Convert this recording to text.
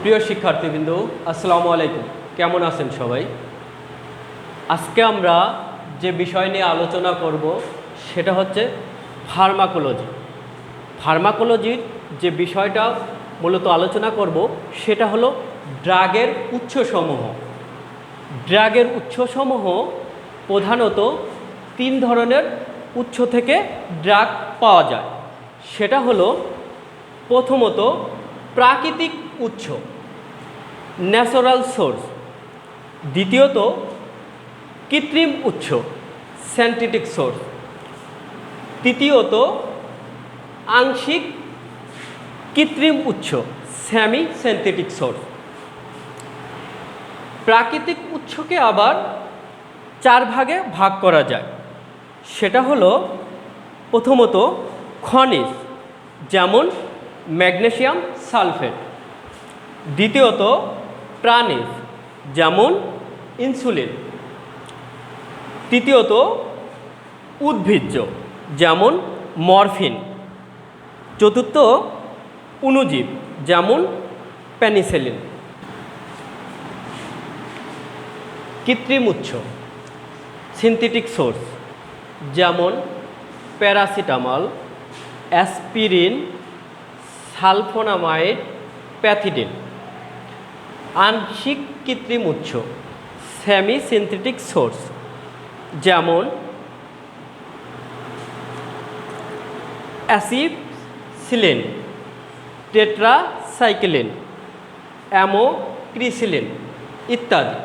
প্রিয় শিক্ষার্থীবৃন্দ, আসসালামু আলাইকুম। কেমন আছেন সবাই? আজকে আমরা যে বিষয় নিয়ে আলোচনা করব, সেটা হচ্ছে ফার্মাকোলজি। ফার্মাকোলজির যে বিষয়টা মূলত আলোচনা করব, সেটা হলো ড্রাগের উৎসসমূহ। ড্রাগের উৎসসমূহ প্রধানত তিন ধরনের উৎস থেকে ড্রাগ পাওয়া যায়। সেটা হলো প্রথমত প্রাকৃতিক উৎস। ন্যাচারাল সোর্স দ্বিতীয়ত, কৃত্রিম উৎস সায়েন্টিফিক সোর্স তৃতীয়ত, আংশিক কৃত্রিম উৎস স্যামি সিনথেটিক সোর্স প্রাকৃতিক উৎসকে আবার চার ভাগে ভাগ করা যায়। সেটা হলো, প্রথমত খনিজ, যেমন ম্যাগনেসিয়াম সালফেট। দ্বিতীয়ত প্রাণীজ, যেমন ইনসুলিন। তৃতীয়ত উদ্ভিজ্জ, যেমন মরফিন। চতুর্থ অণুজীব যেমন প্যানিসেলিন কৃত্রিম উৎস, সিনথেটিক সোর্স, যেমন প্যারাসিটামল, অ্যাসপিরিন, সালফোনামাইড, প্যাথিডিন। আংশিক কৃত্রিম উৎস সেমি সিনথেটিক সোর্স যেমন অ্যাসিপসিলিন টেট্রাসাইক্লিন অ্যামোক্রিসিলিন ইত্যাদি।